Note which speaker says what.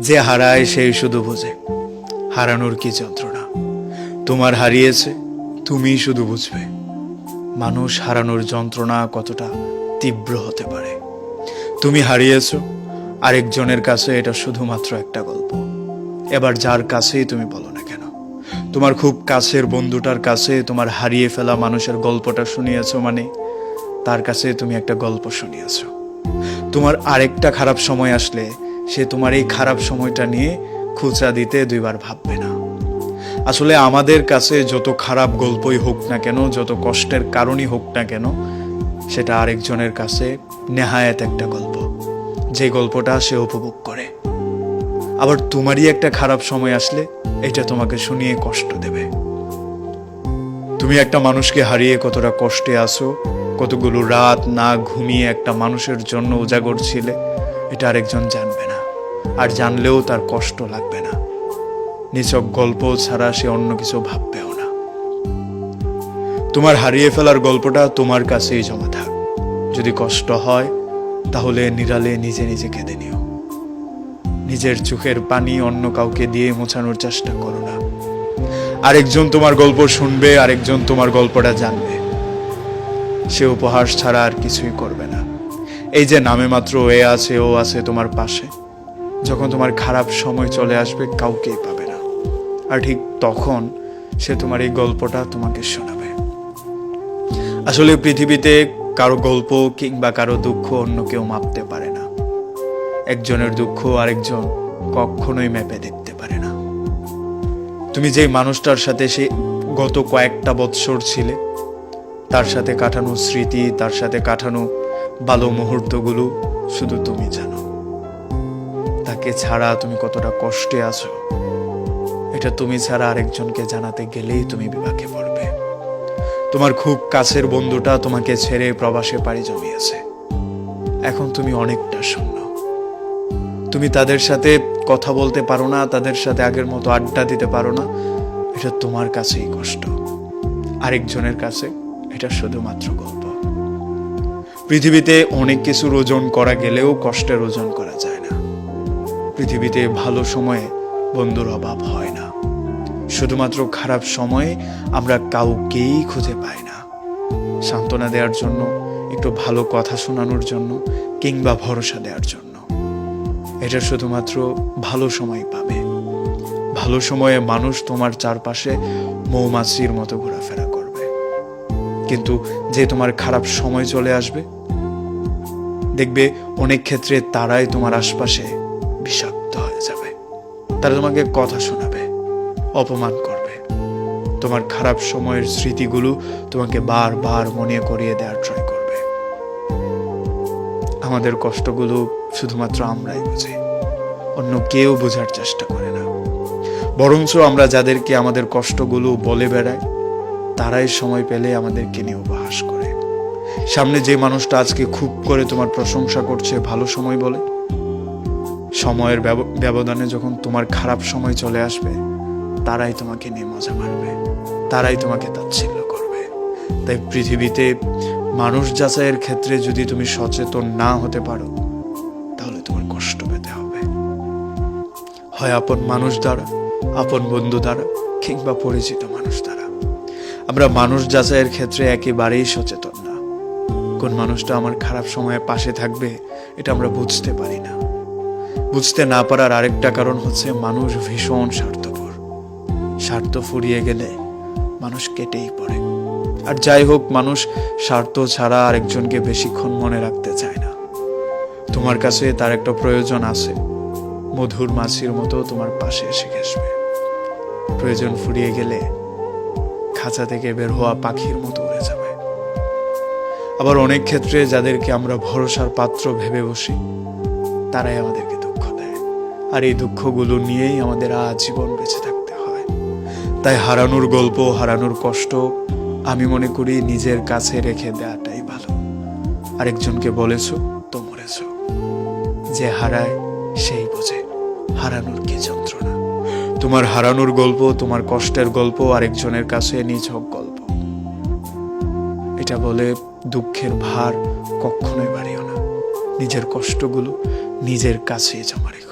Speaker 1: যে হারায় সেই শুধু বোঝে। হারানোর কি যন্ত্রণা? তোমার হারিয়েছে, তুমিই শুধু বুঝবে। মানুষ হারানোর যন্ত্রণা কতটা তীব্র হতে পারে। তুমি হারিয়েছো, আরেকজনের কাছে এটা শুধুমাত্র একটা গল্প। এবার যার কাছেই তুমি বলো না কেন। তোমার খুব কাছের বন্ধুটার কাছে তোমার হারিয়ে ফেলা মানুষের গল্পটা শুনিয়েছো মানে তার কাছে তুমি একটা গল্প শুনিয়েছো। তোমার আরেকটা খারাপ সময় আসলে সে তোমার এই খারাপ সময়টা নিয়ে খুচরা দিতে দুইবার ভাববে না। আসলে আমাদের কাছে যত খারাপ গল্পই হোক না কেন, যত কষ্টের কারণই হোক না কেন, সেটা আরেকজনের কাছে নেহায়াত একটা গল্প। যে গল্পটা সে উপভোগ করে। আবার তোমারই একটা খারাপ সময় আসলে এটা তোমাকে শুনিয়ে কষ্ট দেবে। তুমি একটা মানুষকে হারিয়ে কতটা কষ্টে আসো কতগুলো রাত না ঘুমিয়ে একটা মানুষের জন্য উজাগর ছিলে, এটা আরেকজন জানবে না। আর জানলেও তার কষ্ট লাগবে না। নিছক গল্প ছাড়া সে অন্য কিছু ভাববেও না। তোমার হারিয়ে ফেলার গল্পটা তোমার কাছেই জমা থাক। যদি কষ্ট হয়, তাহলে নিরালে নিজে নিজে কেঁদে নিও। নিজের চোখের পানি অন্য কাউকে দিয়ে মোছানোর চেষ্টা করো না। আরেকজন তোমার গল্প শুনবে, আরেকজন তোমার গল্পটা জানবে। সে উপহাস ছাড়া আর কিছুই করবে না। এই যে নামে মাত্র এ আছে, ও আছে তোমার পাশে। যখন তোমার খারাপ সময় চলে আসবে, কাউকেই পাবে না। আর ঠিক তখন সে তোমার এই গল্পটা তোমাকে শোনাবে। আসলে পৃথিবীতে কারও গল্প কিংবা কারও দুঃখ অন্য কেউ মাপতে পারে না। একজনের দুঃখ আরেকজন কখনোই মেপে দেখতে পারে না। তুমি যেই মানুষটার সাথে সে গত কয়েকটা বৎসর ছিলে, তার সাথে কাটানো স্মৃতি, তার সাথে কাটানো ভালো মুহূর্তগুলো শুধু তুমি জানো। তাকে ছাড়া তুমি কতটা কষ্টে আছো, এটা তুমি ছাড়া আরেকজনকে জানাতে গেলেই তুমি বিপাকে পড়বে। তোমার খুব কাছের বন্ধুটা তোমাকে ছেড়ে প্রবাসে পাড়ি জমিয়েছে। এখন তুমি অনেকটা শূন্য। তুমি তাদের সাথে কথা বলতে পারো না, তাদের সাথে আগের মতো আড্ডা দিতে পারো না, এটা তোমার কাছেই কষ্ট। আরেকজনের কাছে এটা শুধুমাত্র গল্প। পৃথিবীতে অনেক কিছুর ওজন করা গেলেও কষ্টের ওজন করা যায়। পৃথিবীতে ভালো সময়ে বন্ধুর অভাব হয় না। শুধুমাত্র খারাপ সময়ে আমরা কাউকেই খুঁজে পাই না। সান্ত্বনা দেওয়ার জন্য, একটু ভালো কথা শোনানোর জন্য কিংবা ভরসা দেওয়ার জন্য। এটা শুধুমাত্র ভালো সময় পাবে। ভালো সময়ে মানুষ তোমার চারপাশে মৌমাছির মতো ঘোরাফেরা করবে। কিন্তু যে তোমার খারাপ সময় চলে আসবে, দেখবে অনেক ক্ষেত্রে তারাই তোমার আশপাশে বিষাক্ত হয়ে যাবে। তারা তোমাকে কথা শোনাবে, অপমান করবে। তোমার খারাপ সময়ের স্মৃতিগুলো তোমাকে বারবার মনে করিয়ে দেওয়ার ট্রাই করবে। আমাদের কষ্টগুলো শুধুমাত্র আমরাই বুঝি, অন্য কেউ বোঝার চেষ্টা করে না। বরঞ্চ আমরা যাদেরকে আমাদের কষ্টগুলো বলে বেড়াই, তারাই সময় পেলে আমাদেরকে নিয়ে উপহাস করে। সামনে যে মানুষটা আজকে খুব করে তোমার প্রশংসা করছে, ভালো সময় বলে সময়ের ব্যব- ব্যবধানে যখন তোমার খারাপ সময় চলে আসবে, তারাই তোমাকে নিয়ে মজা মারবে। তারাই তোমাকে তাচ্ছিল্য করবে। তাই পৃথিবীতে মানুষ যাচাইয়ের ক্ষেত্রে যদি তুমি সচেতন না হতে পারো, তাহলে তোমার কষ্ট পেতে হবে। হয় আপন মানুষ দ্বারা, আপন বন্ধু দ্বারা, কিংবা পরিচিত মানুষ দ্বারা। আমরা মানুষ যাচাইয়ের ক্ষেত্রে একেবারেই সচেতন না। কোন মানুষটা আমার খারাপ সময়ে পাশে থাকবে, এটা আমরা বুঝতে পারি না। বুঝতে না পারার আরেকটা কারণ হচ্ছে মানুষ ভীষণ স্বার্থপর। স্বার্থ ফুরিয়ে গেলে মানুষ কেটেই পড়ে। আর যাই হোক, মানুষ স্বার্থ ছাড়া আরেকজনকে বেশিক্ষণ মনে রাখতে চায় না। তোমার কাছে তার একটা প্রয়োজন আছে। মধুর মাছির মতো তোমার পাশে এসে ঘেসবে প্রয়োজন ফুরিয়ে গেলে খাঁচা থেকে বের হওয়া পাখির মতো উড়ে যাবে। আবার অনেক ক্ষেত্রে যাদেরকে আমরা ভরসার পাত্র ভেবে বসি, তারাই আমাদেরকে আর এই দুঃখগুলো নিয়েই আমাদের আজীবন বেঁচে থাকতে হয়। তাই হারানোর গল্প, হারানোর কষ্ট আমি মনে করি নিজের কাছে রেখে দেওয়াটাই ভালো। আরেকজনকে বলেছ, তো মরেছো যে হারায় সেই বোঝে, হারানোর কি যন্ত্রণা? তোমার হারানোর গল্প, তোমার কষ্টের গল্প, আরেকজনের কাছে নিছক গল্প। এটা বলে দুঃখের ভার কখনোই বাড়িও না। নিজের কষ্টগুলো নিজের কাছে জমা রেখো।